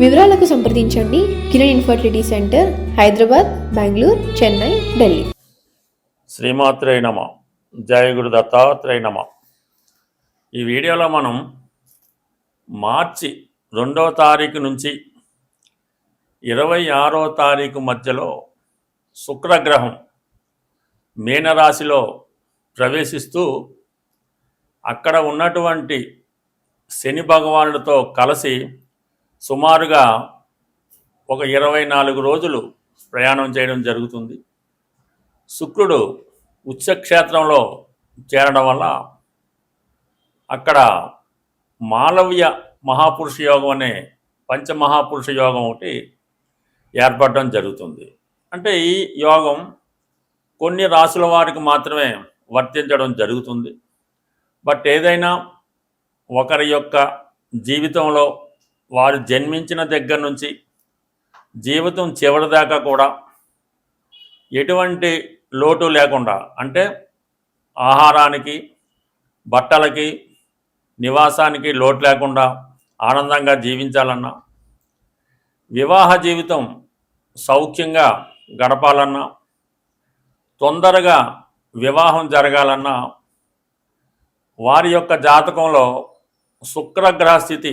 వివరాలకు సంప్రదించండి. Kiran infertility centre Hyderabad Bengaluru Chennai Delhi. శ్రీమాత్రే నమ. జయ గురు దత్తాత్రేయ నమ. ఈ వీడియోలో మనం మార్చి రెండవ తారీఖు నుంచి ఇరవై ఆరో తారీఖు మధ్యలో శుక్రగ్రహం మీనరాశిలో ప్రవేశిస్తూ అక్కడ ఉన్నటువంటి శని భగవానుడితో కలిసి సుమారుగా ఒక ఇరవై నాలుగు రోజులు ప్రయాణం చేయడం జరుగుతుంది. శుక్రుడు ఉచ్చక్షేత్రంలో చేరడం వల్ల అక్కడ మాలవ్య మహాపురుష యోగం అనే పంచమహాపురుష యోగం ఒకటి ఏర్పడడం జరుగుతుంది. అంటే ఈ యోగం కొన్ని రాసుల వారికి మాత్రమే వర్తించడం జరుగుతుంది. బట్ ఏదైనా ఒకరి యొక్క జీవితంలో వారు జన్మించిన దగ్గర నుంచి జీవితం చివరిదాకా కూడా ఎటువంటి లోటు లేకుండా అంటే ఆహారానికి బట్టలకి నివాసానికి లోటు లేకుండా ఆనందంగా జీవించాలన్నా వివాహ జీవితం సౌఖ్యంగా గడపాలన్నా తొందరగా వివాహం జరగాలన్నా వారి యొక్క జాతకంలో శుక్రగ్రహ స్థితి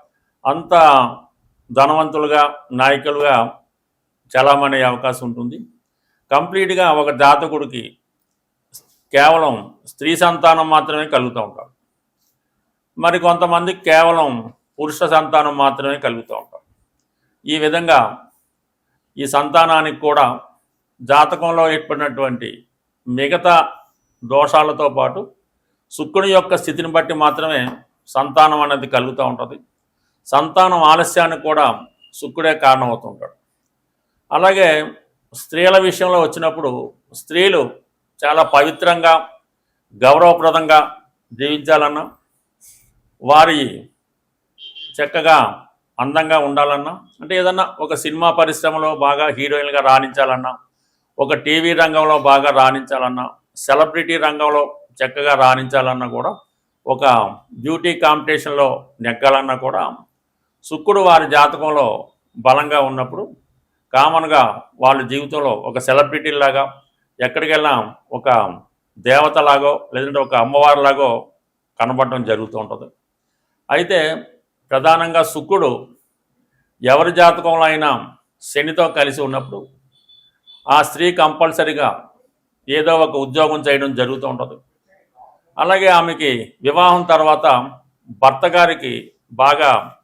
అంత ధనవంతులుగా నాయకులుగా చలామణి అవకాశం ఉంటుంది. కంప్లీట్గా ఒక జాతకుడికి కేవలం స్త్రీ సంతానం మాత్రమే కలుగుతూ ఉంటారు మరి కొంతమంది కేవలం పురుష సంతానం మాత్రమే కలుగుతూ ఉంటారు. ఈ విధంగా ఈ సంతానానికి కూడా జాతకంలో ఏర్పడినటువంటి మిగతా దోషాలతో పాటు శుక్రుని యొక్క స్థితిని బట్టి మాత్రమే సంతానం అనేది కలుగుతూ ఉంటుంది. సంతానం ఆలస్యానికి కూడా శుక్రుడే కారణమవుతుంటాడు. అలాగే స్త్రీల విషయంలో వచ్చినప్పుడు స్త్రీలు చాలా పవిత్రంగా గౌరవప్రదంగా జీవించాలన్నా వారి చక్కగా అందంగా ఉండాలన్నా అంటే ఏదన్నా ఒక సినిమా పరిశ్రమలో బాగా హీరోయిన్గా రాణించాలన్నా ఒక టీవీ రంగంలో బాగా రాణించాలన్నా సెలబ్రిటీ రంగంలో చక్కగా రాణించాలన్నా కూడా ఒక బ్యూటీ కాంపిటీషన్లో నెగ్గాలన్నా కూడా శుక్రుడు వారి జాతకంలో బలంగా ఉన్నప్పుడు కామన్గా వాళ్ళ జీవితంలో ఒక సెలబ్రిటీలాగా ఎక్కడికి వెళ్ళినా ఒక దేవతలాగో లేదంటే ఒక అమ్మవారిలాగో కనబడటం జరుగుతూ ఉంటుంది. అయితే ప్రధానంగా శుక్రుడు ఎవరి జాతకంలో అయినా శనితో కలిసి ఉన్నప్పుడు ఆ స్త్రీ కంపల్సరిగా ఏదో ఒక ఉద్యోగం చేయడం జరుగుతూ ఉంటుంది. అలాగే ఆమెకి వివాహం తర్వాత భర్త గారికి బాగా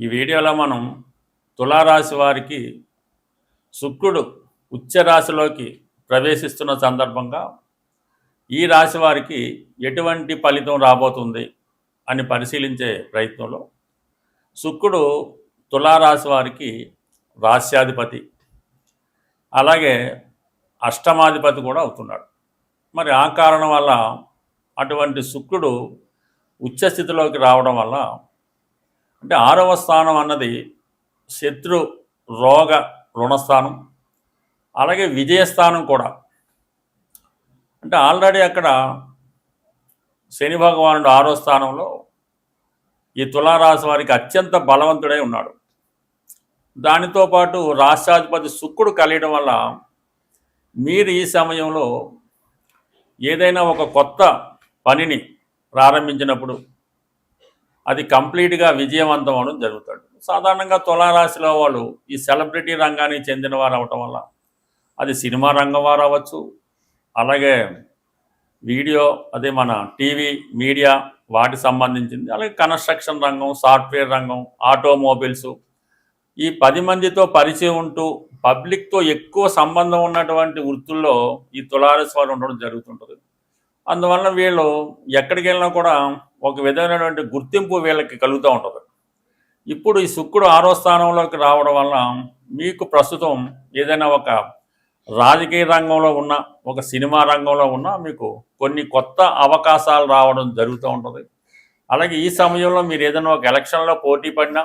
ఈ వీడియోలో మనం తులారాశి వారికి శుక్రుడు ఉచ్చ రాశిలోకి ప్రవేశిస్తున్న సందర్భంగా ఈ రాశి వారికి ఎటువంటి ఫలితం రాబోతుంది అని పరిశీలించే ప్రయత్నంలో శుక్రుడు తులారాశి వారికి రాస్యాధిపతి అలాగే అష్టమాధిపతి కూడా అవుతున్నాడు. మరి ఆ కారణం వల్ల అటువంటి శుక్రుడు ఉచ్చస్థితిలోకి రావడం వల్ల అంటే ఆరవ స్థానం అన్నది శత్రు రోగ రుణస్థానం అలాగే విజయస్థానం కూడా. అంటే ఆల్రెడీ అక్కడ శని భగవానుడు ఆరో స్థానంలో ఈ తులారాశి వారికి అత్యంత బలవంతుడై ఉన్నాడు. దానితో పాటు రాష్ట్రాధిపతి శుక్రుడు కలియడం వల్ల మీరు ఈ సమయంలో ఏదైనా ఒక కొత్త పనిని ప్రారంభించినప్పుడు అది కంప్లీట్గా విజయవంతం అవడం జరుగుతాడు. సాధారణంగా తులారాశిలో వాళ్ళు ఈ సెలబ్రిటీ రంగానికి చెందిన వారు అవటం వల్ల అది సినిమా రంగం వారు అవ్వచ్చు. అలాగే వీడియో అదే మన టీవీ మీడియా వాటికి సంబంధించింది. అలాగే కన్స్ట్రక్షన్ రంగం సాఫ్ట్వేర్ రంగం ఆటోమొబైల్స్ ఈ పది మందితో పరిచయం ఉంటూ పబ్లిక్తో ఎక్కువ సంబంధం ఉన్నటువంటి వృత్తుల్లో ఈ తులారస్ వారు ఉండడం జరుగుతుంటుంది. అందువల్ల వీళ్ళు ఎక్కడికి వెళ్ళినా కూడా ఒక విధమైనటువంటి గుర్తింపు వీళ్ళకి కలుగుతూ ఉంటుంది. ఇప్పుడు ఈ శుక్రుడు ఆరో స్థానంలోకి రావడం వల్ల మీకు ప్రస్తుతం ఏదైనా ఒక రాజకీయ రంగంలో ఉన్న ఒక సినిమా రంగంలో ఉన్న మీకు కొన్ని కొత్త అవకాశాలు రావడం జరుగుతూ ఉంటుంది. అలాగే ఈ సమయంలో మీరు ఏదైనా ఒక ఎలక్షన్లో పోటీ పడినా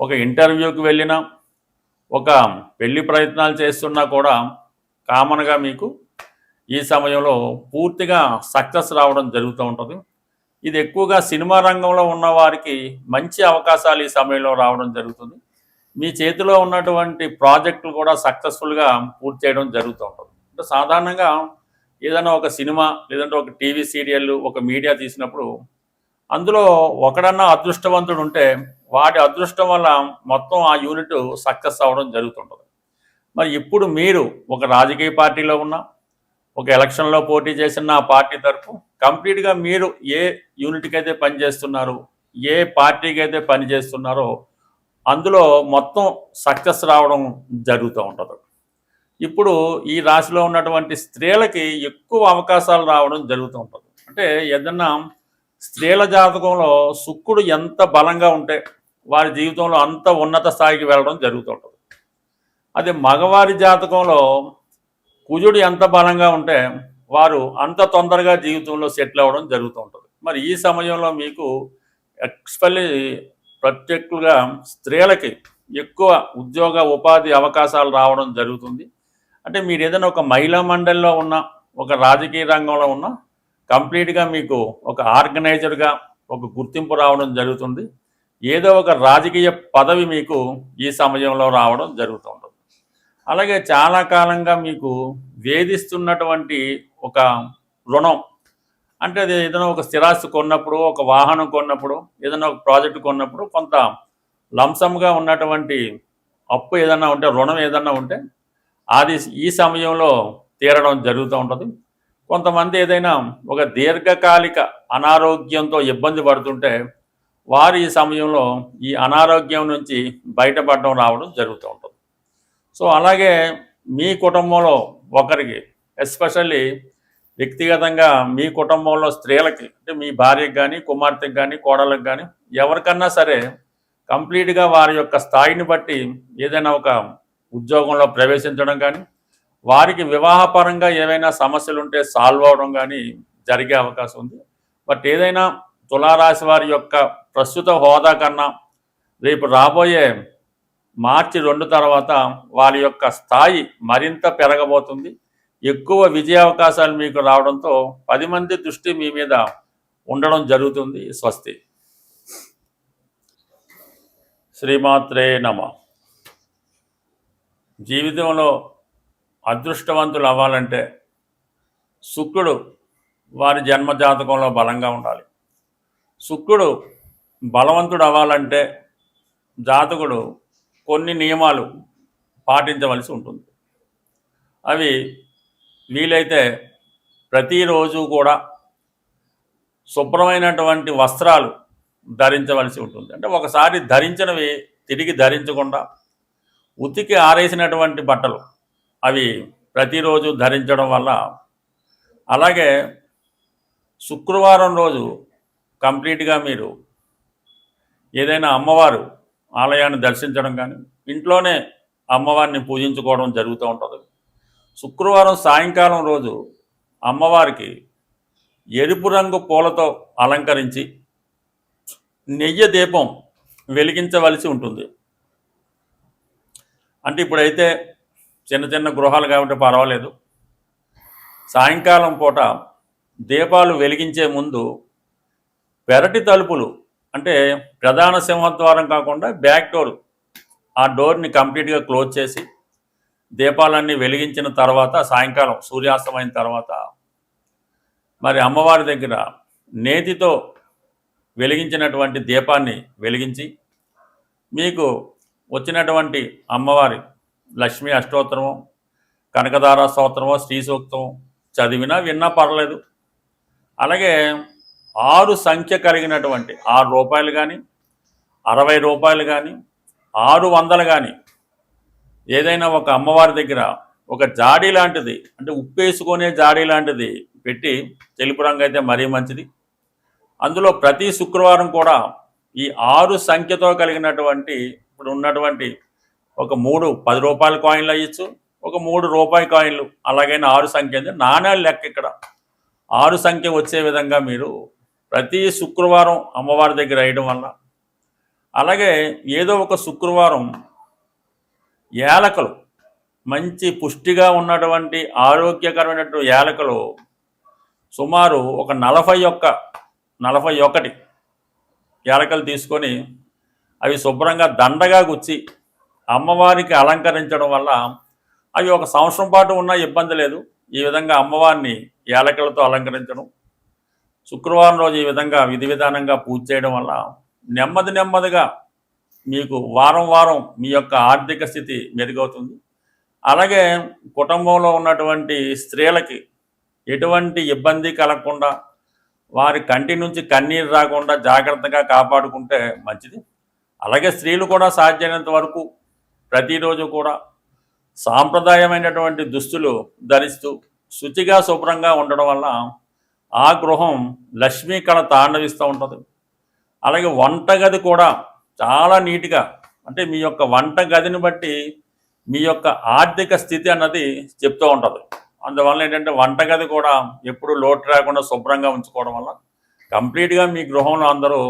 ఒక ఇంటర్వ్యూకి వెళ్ళినా ఒక పెళ్ళి ప్రయత్నాలు చేస్తున్నా కూడా కామన్గా మీకు ఈ సమయంలో పూర్తిగా సక్సెస్ రావడం జరుగుతూ ఉంటుంది. ఇది ఎక్కువగా సినిమా రంగంలో ఉన్న వారికి మంచి అవకాశాలు ఈ సమయంలో రావడం జరుగుతుంది. మీ చేతిలో ఉన్నటువంటి ప్రాజెక్టులు కూడా సక్సెస్ఫుల్గా పూర్తి చేయడం జరుగుతూ ఉంటుంది. అంటే సాధారణంగా ఏదైనా ఒక సినిమా లేదంటే ఒక టీవీ సీరియల్ ఒక మీడియా తీసినప్పుడు అందులో ఒకడన్నా అదృష్టవంతుడు ఉంటే వాటి అదృష్టం వల్ల మొత్తం ఆ యూనిట్ సక్సెస్ అవ్వడం జరుగుతుంటుంది మరి ఇప్పుడు మీరు ఒక రాజకీయ పార్టీలో ఉన్నా ఒక ఎలక్షన్లో పోటీ చేసిన ఆ పార్టీ తరఫు కంప్లీట్గా మీరు ఏ యూనిట్కి అయితే పనిచేస్తున్నారు ఏ పార్టీకి అయితే పనిచేస్తున్నారో అందులో మొత్తం సక్సెస్ రావడం జరుగుతూ ఉంటుంది. ఇప్పుడు ఈ రాశిలో ఉన్నటువంటి స్త్రీలకి ఎక్కువ అవకాశాలు రావడం జరుగుతూ ఉంటుంది. అంటే ఏదన్నా స్త్రీల జాతకంలో శుక్రుడు ఎంత బలంగా ఉంటే వారి జీవితంలో అంత ఉన్నత స్థాయికి వెళ్ళడం జరుగుతూ ఉంటుంది. అదే మగవారి జాతకంలో కుజుడు ఎంత బలంగా ఉంటే వారు అంత తొందరగా జీవితంలో సెటిల్ అవ్వడం జరుగుతూ ఉంటుంది. మరి ఈ సమయంలో మీకు ఎక్స్పెల్లీ ప్రత్యేకంగా స్త్రీలకి ఎక్కువ ఉద్యోగ ఉపాధి అవకాశాలు రావడం జరుగుతుంది. అంటే మీరు ఏదైనా ఒక మహిళా మండలిలో ఉన్న ఒక రాజకీయ రంగంలో ఉన్న కంప్లీట్గా మీకు ఒక ఆర్గనైజర్గా ఒక గుర్తింపు రావడం జరుగుతుంది. ఏదో ఒక రాజకీయ పదవి మీకు ఈ సమయంలో రావడం జరుగుతుంది అలాగే చాలా కాలంగా మీకు వేధిస్తున్నటువంటి ఒక రుణం. అంటే అది ఏదైనా ఒక స్థిరాస్తి కొన్నప్పుడు ఒక వాహనం కొన్నప్పుడు ఏదైనా ఒక ప్రాజెక్ట్ కొన్నప్పుడు కొంత లంసంగా ఉన్నటువంటి అప్పు ఏదైనా ఉంటే రుణం ఏదైనా ఉంటే అది ఈ సమయంలో తీరడం జరుగుతూ ఉంటుంది. కొంతమంది ఏదైనా ఒక దీర్ఘకాలిక అనారోగ్యంతో ఇబ్బంది పడుతుంటే వారు ఈ సమయంలో ఈ అనారోగ్యం నుంచి బయటపడడం రావడం జరుగుతూ ఉంటుంది. సో అలాగే మీ కుటుంబంలో ఒకరికి ఎస్పెషల్లీ వ్యక్తిగతంగా మీ కుటుంబంలో స్త్రీలకి అంటే మీ భార్యకి కానీ కుమార్తెకి కానీ కోడలకు కానీ ఎవరికన్నా సరే కంప్లీట్గా వారి యొక్క స్థాయిని బట్టి ఏదైనా ఒక ఉద్యోగంలో ప్రవేశించడం కానీ వారికి వివాహపరంగా ఏవైనా సమస్యలు ఉంటే సాల్వ్ అవడం కానీ జరిగే అవకాశం ఉంది. బట్ ఏదైనా తులారాశి వారి యొక్క ప్రస్తుత హోదా కన్నా రేపు రాబోయే మార్చి రెండు తర్వాత వారి యొక్క స్థాయి మరింత పెరగబోతుంది. ఎక్కువ విజయావకాశాలు మీకు రావడంతో పది మంది దృష్టి మీ మీద ఉండడం జరుగుతుంది. స్వస్తి. శ్రీమాత్రే నమ. జీవితంలో అదృష్టవంతులు అవ్వాలంటే శుక్రుడు వారి జన్మజాతకంలో బలంగా ఉండాలి. శుక్రుడు బలవంతుడు అవ్వాలంటే జాతకుడు కొన్ని నియమాలు పాటించవలసి ఉంటుంది. అవి వీలైతే ప్రతిరోజు కూడా శుభ్రమైనటువంటి వస్త్రాలు ధరించవలసి ఉంటుంది. అంటే ఒకసారి ధరించినవి తిరిగి ధరించకుండా ఉతికి ఆరేసినటువంటి బట్టలు అవి ప్రతిరోజు ధరించడం వల్ల అలాగే శుక్రవారం రోజు కంప్లీట్గా మీరు ఏదైనా అమ్మవారు ఆలయాన్ని దర్శించడం కానీ ఇంట్లోనే అమ్మవారిని పూజించుకోవడం జరుగుతూ ఉంటుంది. శుక్రవారం సాయంకాలం రోజు అమ్మవారికి ఎరుపు రంగు పూలతో అలంకరించి నెయ్యి దీపం వెలిగించవలసి ఉంటుంది. అంటే ఇప్పుడైతే చిన్న చిన్న గృహాలు కాబట్టి పర్వాలేదు. సాయంకాలం పూట దీపాలు వెలిగించే ముందు పెరటి తలుపులు అంటే ప్రధాన సింహద్వారం కాకుండా బ్యాక్ డోర్ ఆ డోర్ని కంప్లీట్గా క్లోజ్ చేసి దీపాలన్నీ వెలిగించిన తర్వాత సాయంకాలం సూర్యాస్తమైన తర్వాత మరి అమ్మవారి దగ్గర నేతితో వెలిగించినటువంటి దీపాన్ని వెలిగించి మీకు వచ్చినటువంటి అమ్మవారి లక్ష్మీ అష్టోత్తరము కనకదార స్తోత్రమో శ్రీ సూక్తం చదివినా విన్నా పర్లేదు. అలాగే ఆరు సంఖ్య కలిగినటువంటి ఆరు రూపాయలు కానీ అరవై రూపాయలు కానీ ఆరు వందలు కానీ ఏదైనా ఒక అమ్మవారి దగ్గర ఒక జాడీ లాంటిది అంటే ఉప్పేసుకునే జాడీ లాంటిది పెట్టి తెలుపు రంగు అయితే మరీ మంచిది. అందులో ప్రతి శుక్రవారం కూడా ఈ ఆరు సంఖ్యతో కలిగినటువంటి ఇప్పుడు ఉన్నటువంటి ఒక మూడు పది రూపాయల కాయిన్లు అయ్యచ్చు ఒక మూడు రూపాయి కాయిన్లు అలాగైనా ఆరు సంఖ్య అంటే నాణ్యాలు లెక్క ఇక్కడ. ఆరు సంఖ్య వచ్చే విధంగా మీరు ప్రతి శుక్రవారం అమ్మవారి దగ్గర వేయడం వల్ల. అలాగే ఏదో ఒక శుక్రవారం యాలకలు మంచి పుష్టిగా ఉన్నటువంటి ఆరోగ్యకరమైనటువంటి యాలకలు సుమారు ఒక నలభై ఒక్క నలభై ఒకటి యాలకలు తీసుకొని అవి శుభ్రంగా దండగా గుచ్చి అమ్మవారికి అలంకరించడం వల్ల అవి ఒక సంవత్సరం పాటు ఉన్నా ఇబ్బంది లేదు. ఈ విధంగా అమ్మవారిని యాలకలతో అలంకరించడం శుక్రవారం రోజు ఈ విధంగా విధి విధానంగా పూజ చేయడం వల్ల నెమ్మది నెమ్మదిగా మీకు వారం వారం మీ యొక్క ఆర్థిక స్థితి మెరుగవుతుంది. అలాగే కుటుంబంలో ఉన్నటువంటి స్త్రీలకి ఎటువంటి ఇబ్బంది కలగకుండా వారి కంటి నుంచి కన్నీరు రాకుండా జాగ్రత్తగా కాపాడుకుంటే మంచిది. అలాగే స్త్రీలు కూడా సాధ్యమైనంత వరకు ప్రతిరోజు కూడా సాంప్రదాయమైనటువంటి దుస్తులు ధరిస్తూ శుచిగా శుభ్రంగా ఉండడం వల్ల ఆ గృహం లక్ష్మీ కళ తాండవిస్తూ ఉంటుంది. అలాగే వంటగది కూడా చాలా నీట్గా అంటే మీ యొక్క వంట గదిని బట్టి మీ యొక్క ఆర్థిక స్థితి అన్నది చెప్తూ ఉంటుంది. అందువల్ల ఏంటంటే వంటగది కూడా ఎప్పుడు లోటు రాకుండా శుభ్రంగా ఉంచుకోవడం వల్ల కంప్లీట్గా మీ గృహంలో అందరూ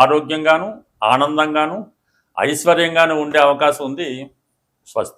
ఆరోగ్యంగాను ఆనందంగాను ఐశ్వర్యంగాను ఉండే అవకాశం ఉంది. స్వస్తి